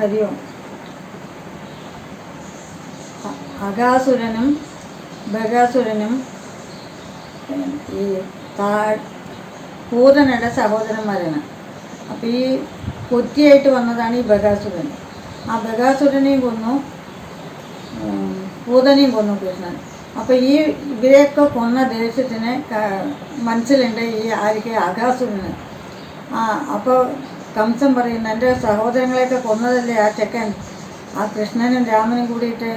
ഹരി ഓം അകാസുരനും ബകാസുരനും ഈ താ പൂതനയുടെ സഹോദരന്മാരാണ്. അപ്പോൾ ഈ കൊത്തിയായിട്ട് വന്നതാണ് ഈ ബകാസുരൻ ആ ബകാസുരനെയും കൊന്നു പൂതനെയും കൊന്നു കൃഷ്ണൻ. അപ്പോൾ ഈ ഇവരെയൊക്കെ കൊന്ന ദേഷ്യത്തിന് മനസ്സിലുണ്ട് ഈ ആർക്ക് അകാസുരന് ആ അപ്പോൾ കംസൻ പറയുന്നു എന്റെ സഹോദരങ്ങളെയൊക്കെ കൊന്നതല്ലേ ആ ചെക്കൻ ആ കൃഷ്ണനും രാമനും കൂടിയിട്ട്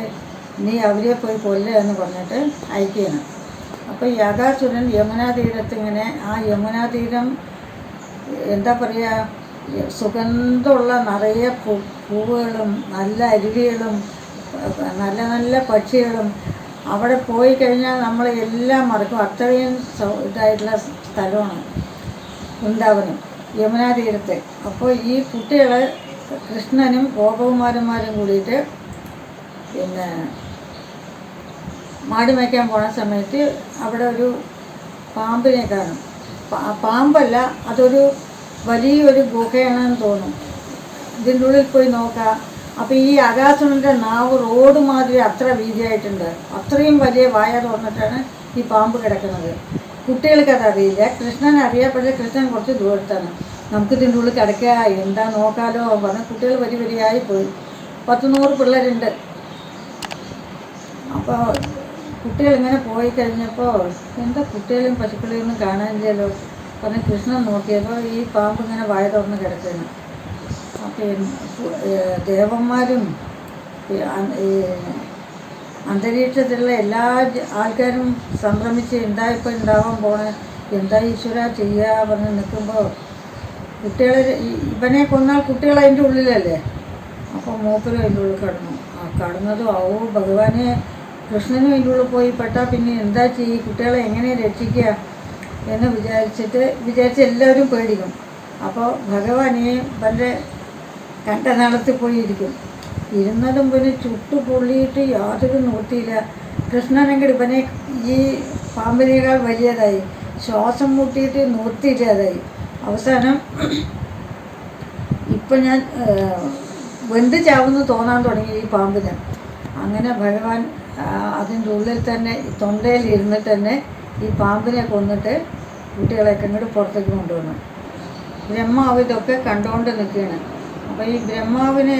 നീ അവരെ പോയി കൊല്ലുക എന്ന് പറഞ്ഞിട്ട് അയക്കുകയാണ്. അപ്പോൾ യാഗാസുരൻ യമുനാ തീരത്ത് ഇങ്ങനെ ആ യമുനാ തീരം എന്താ പറയുക സുഗന്ധമുള്ള നിറയെ പൂ പൂവുകളും നല്ല അരുവികളും നല്ല നല്ല പക്ഷികളും അവിടെ പോയി കഴിഞ്ഞാൽ നമ്മൾ എല്ലാം മറക്കും. അത്രയും ഇതായിട്ടുള്ള സ്ഥലമാണ് വൃന്ദാവനം യമുനാ തീരത്ത് അപ്പോൾ ഈ കുട്ടികളെ കൃഷ്ണനും ഗോപകുമാരന്മാരും കൂടിയിട്ട് പിന്നെ മാടി പോണ സമയത്ത് അവിടെ ഒരു പാമ്പിനെ കാണും. പാമ്പല്ല അതൊരു വലിയൊരു ഗുഹയാണെന്ന് തോന്നും. ഇതിന്റെ ഉള്ളിൽ പോയി നോക്കാം. അപ്പോൾ ഈ അകാസുണന്റെ നാവ് റോഡ് മാതിരി അത്ര വീതിയായിട്ടുണ്ട്. അത്രയും വലിയ വായ തുറന്നിട്ടാണ് ഈ പാമ്പ് കിടക്കുന്നത്. കുട്ടികൾക്ക് അതറിയില്ല കൃഷ്ണൻ അറിയപ്പെടുന്നത് കൃഷ്ണൻ കുറച്ച് ദൂരത്താണ്. നമുക്ക് ഇതിന്റെ ഉള്ളിൽ കിടക്കുക എന്താ നോക്കാലോ പറഞ്ഞ് കുട്ടികൾ വരി വരിയായി പോയി. പത്ത് നൂറ് പിള്ളേരുണ്ട്. അപ്പോൾ കുട്ടികൾ ഇങ്ങനെ പോയി കഴിഞ്ഞപ്പോൾ എന്താ കുട്ടികളെയും പശുക്കളെയും ഒന്നും കാണാനില്ലല്ലോ പറഞ്ഞ് കൃഷ്ണൻ നോക്കിയപ്പോൾ ഈ പാമ്പ് ഇങ്ങനെ വായ തുറന്ന് കിടക്കുകയാണ്. അപ്പം ദേവന്മാരും അന്തരീക്ഷത്തിലുള്ള എല്ലാ ആൾക്കാരും സംഭ്രമിച്ച് എന്താ ഇപ്പം ഉണ്ടാവാൻ പോണേ? എന്താ ഈശ്വര ചെയ്യുക പറഞ്ഞ് നിൽക്കുമ്പോൾ കുട്ടികളെ ഇവനെ കൊന്നാൽ കുട്ടികൾ അതിന്റെ ഉള്ളിലല്ലേ? അപ്പോൾ മൂപ്പരും അതിന്റെ ഉള്ളിൽ കടന്നു. ആ കടന്നതും ആവോ ഭഗവാനെ കൃഷ്ണനും അതിന്റെ ഉള്ളിൽ പോയി. പെട്ടാൽ പിന്നെ എന്താ ചെയ്യുക കുട്ടികളെ എങ്ങനെ രക്ഷിക്കുക എന്ന് വിചാരിച്ചിട്ട് വിചാരിച്ച് എല്ലാവരും പേടിക്കും. അപ്പോൾ ഭഗവാനെ ഇവന്റെ കണ്ടനാളത്തിൽ പോയി ഇരിക്കും. ഇരുന്നതും പിന്നെ ചുട്ടു പൊള്ളിയിട്ട് യാതൊരു നിവൃത്തിയില്ല. കൃഷ്ണനെങ്കിൽ ഇവനെ ഈ പാമ്പിനേക്കാൾ വലിയതായി. ശ്വാസം മുട്ടിയിട്ട് നിവൃത്തിയില്ലാതായി. അവസാനം ഇപ്പം ഞാൻ വെന്ത് ചാവുന്നു തോന്നാൻ തുടങ്ങി ഈ പാമ്പിന്. അങ്ങനെ ഭഗവാൻ അതിന്റെ ഉള്ളിൽ തന്നെ തൊണ്ടയിൽ ഇരുന്നിട്ട് തന്നെ ഈ പാമ്പിനെ കൊന്നിട്ട് കുട്ടികളെയൊക്കെ ഇങ്ങോട്ട് പുറത്തേക്ക് കൊണ്ടുവന്നു. ബ്രഹ്മാവ് ഇതൊക്കെ കണ്ടുകൊണ്ട് നിൽക്കുകയാണ്. അപ്പോൾ ഈ ബ്രഹ്മാവിനെ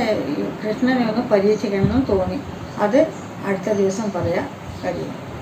കൃഷ്ണനെ ഒന്ന് പരീക്ഷിക്കണമെന്ന് തോന്നി. അത് അടുത്ത ദിവസം പറയാം കഴിയും.